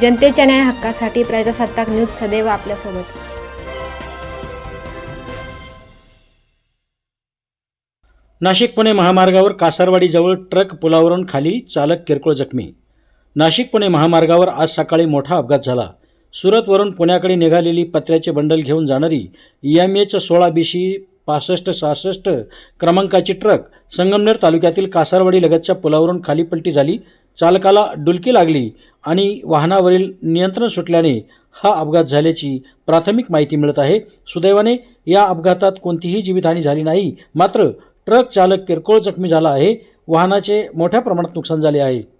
जनतेच्या न्याय हक्कासाठी प्रजासत्ताक न्यूज सदैव आपल्यासोबत. नाशिक पुणे महामार्गावर कासारवाडीजवळ ट्रक पुलावरून खाली चालक किरकोळ जखमी. नाशिक पुणे महामार्गावर आज सकाळी मोठा अपघात झाला. सुरतवरून पुण्याकडे निघालेली पत्र्याचे बंडल घेऊन जाणारी एम एच सोळा बी सी पासष्ट सहासष्ट क्रमांकाची ट्रक संगमनेर तालुक्यातील कासारवाडी लगतच्या पुलावरून खाली पलटी झाली. चालकाला डुलकी लागली. आणि वाहनावरील नियंत्रण सुटल्याने हा अपघात झाल्याची प्राथमिक माहिती मिळत आहे. सुदैवाने या अपघातात कोणतीही जीवितहानी झाली नाही. मात्र ट्रक चालक किरकोळ जखमी झाला आहे. वाहनाचे मोठ्या प्रमाणात नुकसान झाले आहे.